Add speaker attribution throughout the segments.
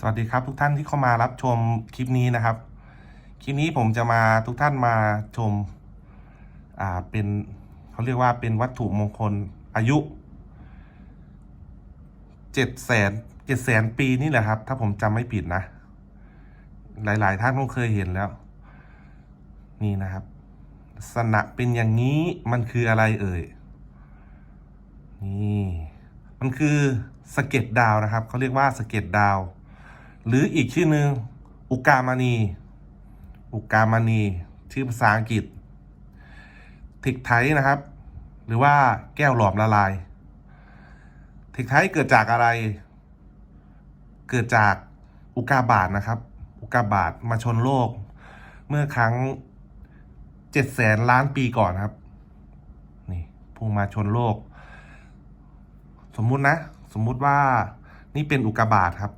Speaker 1: สวัสดีครับทุกท่านที่เข้ามารับชมคลิปนี้นะครับ คลิปนี้ผมจะมาทุกท่านมาชม อ่าเป็นเขาเรียกว่าเป็นวัตถุมงคลอายุเจ็ดแสนเจ็ดแสนปีนี่แหละครับ ถ้าผมจำไม่ผิดนะ หลาย ๆ ท่านคงเคยเห็นแล้ว นี่นะครับลักษณะเป็นอย่างนี้มันคืออะไรเอ่ย นี่ มันคือสะเก็ดดาวนะครับ เขาเรียกว่าสะเก็ดดาว หรืออีกชื่อหนึ่งอุกามณีอุกามณีชื่อภาษาอังกฤษทิกไทนะครับ หรือว่าแก้วหลอมละลายทิกไทเกิดจากอะไร เกิดจากอุกาบาตนะครับ อุกาบาตมาชนโลก เมื่อครั้งเจ็ดแสนล้านปีก่อนครับ นี่พุ่งมาชนโลก สมมุตินะ สมมุติว่านี่เป็นอุกกาบาตครับ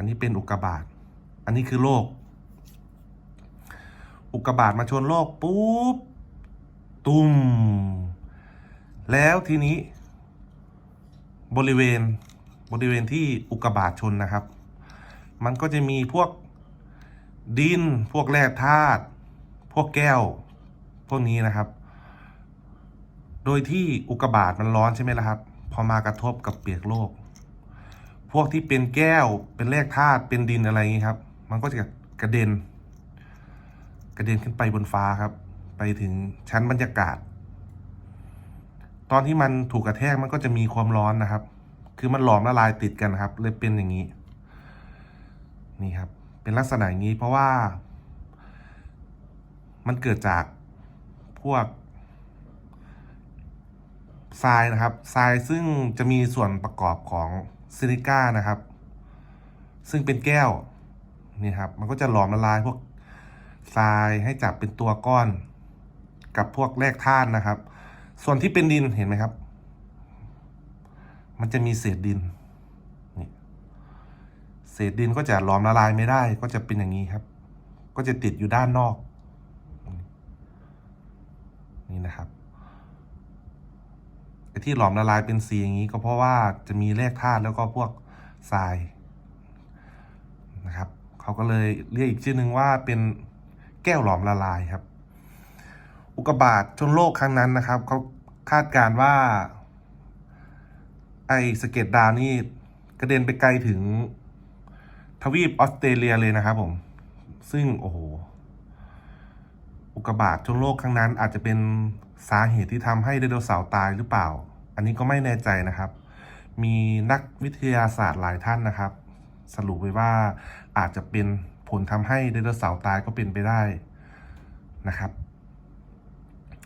Speaker 1: อันนี้เป็นอุกกาบาตอันนี้คือโลก อุกกาบาตมาชนโลกปุ๊บตุ้มแล้วทีนี้ บริเวณบริเวณที่อุกกาบาตชนนะครับ มันก็จะมีพวกดินพวกแร่ธาตุพวกแก้ว พวกนี้นะครับ โดยที่อุกกาบาตมันร้อนใช่ไหมล่ะครับ พอมากระทบกับเปียกโลก พวกที่เป็นแก้วเป็นแร่ธาตุเป็นดินอะไรอย่างนี้ครับ มันก็จะกระเด็น กระเด็นขึ้นไปบนฟ้าครับ ไปถึงชั้นบรรยากาศ ตอนที่มันถูกกระแทกมันก็จะมีความร้อนนะครับ คือมันหลอมละลายติดกันครับ เลยเป็นอย่างนี้ นี่ครับ เป็นลักษณะอย่างนี้เพราะว่า มันเกิดจากพวกทรายนะครับทรายซึ่งจะมีส่วนประกอบของ ซิลิก้านะครับ ซึ่งเป็นแก้วนี่ครับ มันก็จะหลอมละลายพวกทรายให้จับเป็นตัวก้อน กับพวกแร่ธาตุนะครับ ส่วนที่เป็นดินเห็นไหมครับ มันจะมีเศษดินนี่เศษดินก็จะหลอมละลายไม่ได้ ก็จะเป็นอย่างนี้ครับ ก็จะติดอยู่ด้านนอก นี่นะครับ ไอ้ที่หลอมละลายเป็นสีอย่างนี้ก็เพราะว่าจะมีแร่ธาตุแล้วก็พวกทรายนะครับเขาก็เลยเรียกอีกชื่อหนึ่งว่าเป็นแก้วหลอมละลายครับ อุกกาบาตชนโลกครั้งนั้นนะครับเขาคาดการว่า ไอ้สเก็ดดาวนี่กระเด็นไปไกลถึงทวีปออสเตรเลียเลยนะครับผม ซึ่งโอ้โห อุกกาบาตชนโลกครั้งนั้นอาจจะเป็นสาเหตุที่ทำให้ไดโนเสาร์ตายหรือเปล่า อันนี้ก็ไม่แน่ใจนะครับ มีนักวิทยาศาสตร์หลายท่านนะครับ สรุปไว้ว่าอาจจะเป็นผลทำให้ไดโนเสาร์ตายก็เป็นไปได้นะครับ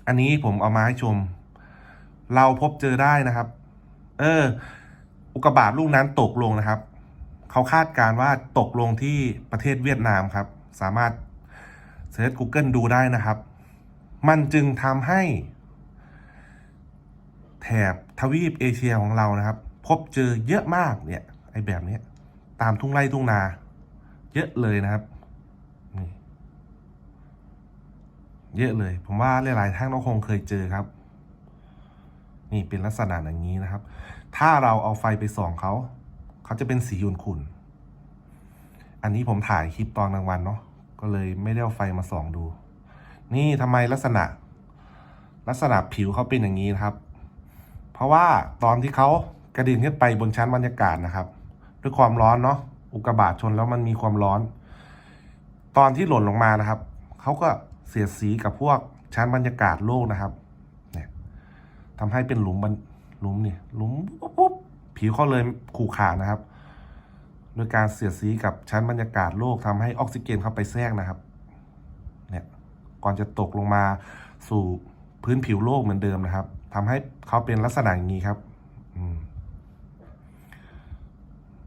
Speaker 1: อันนี้ผมเอามาให้ชม เราพบเจอได้นะครับ เออ อุกกาบาตลูกนั้นตกลงนะครับ เขาคาดการ์ว่าตกลงที่ประเทศเวียดนามครับ สามารถ เซิร์ช Google ดูได้นะครับ มันจึงทำให้ แถบทวีปเอเชียของเรานะครับ พบเจอเยอะมากเนี่ยไอ้แบบนี้ตามทุ่งไร่ทุ่งนา เยอะเลยนะครับนี่เยอะเลย ผมว่าหลายๆท่านก็คงเคยเจอครับ นี่เป็นลักษณะอย่างนี้นะครับ ถ้าเราเอาไฟไปส่องเขา เขาจะเป็นสีขุ่นขุ่นๆอันนี้ผมถ่ายคลิปตอนกลางวันเนาะ ก็เลยไม่ได้เอาไฟมาส่องดู นี่ทำไมลักษณะ ลักษณะผิวเขาเป็นอย่างนี้นะครับ เพราะว่าตอนที่เขากระดิ่งขึ้นไปบนชั้นบรรยากาศนะครับ ด้วยความร้อนเนาะอุกกาบาตชนแล้วมันมีความร้อน ตอนที่หล่นลงมานะครับเขาก็เสียดสีกับพวกชั้นบรรยากาศโลกนะครับ เนี่ยทำให้เป็นหลุมบันหลุมเนี่ยหลุมปุ๊บผิวเขาเลยขู่ขานะครับ โดยการเสียดสีกับชั้นบรรยากาศโลกทำให้ออกซิเจนเข้าไปแทรกนะครับ เนี่ยก่อนจะตกลงมาสู่พื้นผิวโลกเหมือนเดิมนะครับทำให้เขาเป็นลักษณะอย่างนี้ครับอม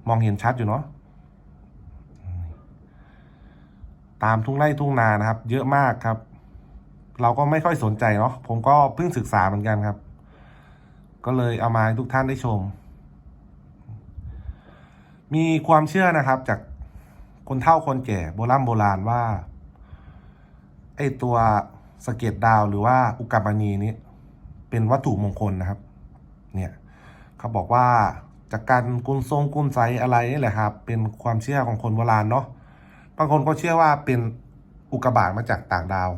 Speaker 1: มองเห็นชัดอยู่เนาะตามทุ่งไร่ทุ่งนานะครับ เยอะมากครับ เราก็ไม่ค่อยสนใจเนาะผมก็เพิ่งศึกษาเหมือนกันครับ ก็เลยเอามาให้ทุกท่านได้ชม มีความเชื่อนะครับ จากคนเฒ่าคนแก่โบราณโบราณว่าไอตัวสะเก็ดดาวหรือว่าอุกกาบานีนี้เป็นวัตถุมงคลนะครับ เนี่ยเขาบอกว่าจากการกุนทรงกุนไซอะไรนี่แหละครับ เป็นความเชื่อของคนโบราณเนาะบางคนก็เชื่อว่าเป็นอุกกาบาตมาจากต่างดาว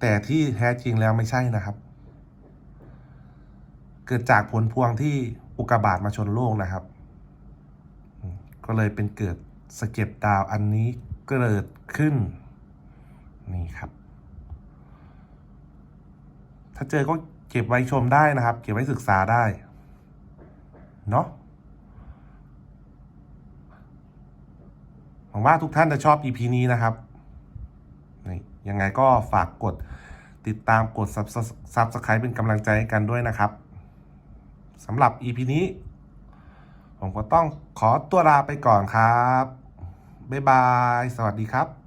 Speaker 1: แต่ที่แท้จริงแล้วไม่ใช่นะครับ เกิดจากผลพวงที่อุกกาบาตมาชนโลกนะครับ ก็เลยเป็นเกิดสะเก็ดดาวอันนี้เกิดขึ้น นี่ครับ ถ้าเจอก็เก็บไว้ชมได้นะครับ เก็บไว้ศึกษาได้ เนาะหวังว่าทุกท่านจะชอบ EP นี้นะครับนี่ยังไงก็ฝากกดติดตามกด Subscribe เป็นกำลังใจให้กันด้วยนะครับสำหรับ EP นี้ ผมก็ต้องขอตัวลาไปก่อนครับ บ๊ายบาย สวัสดีครับ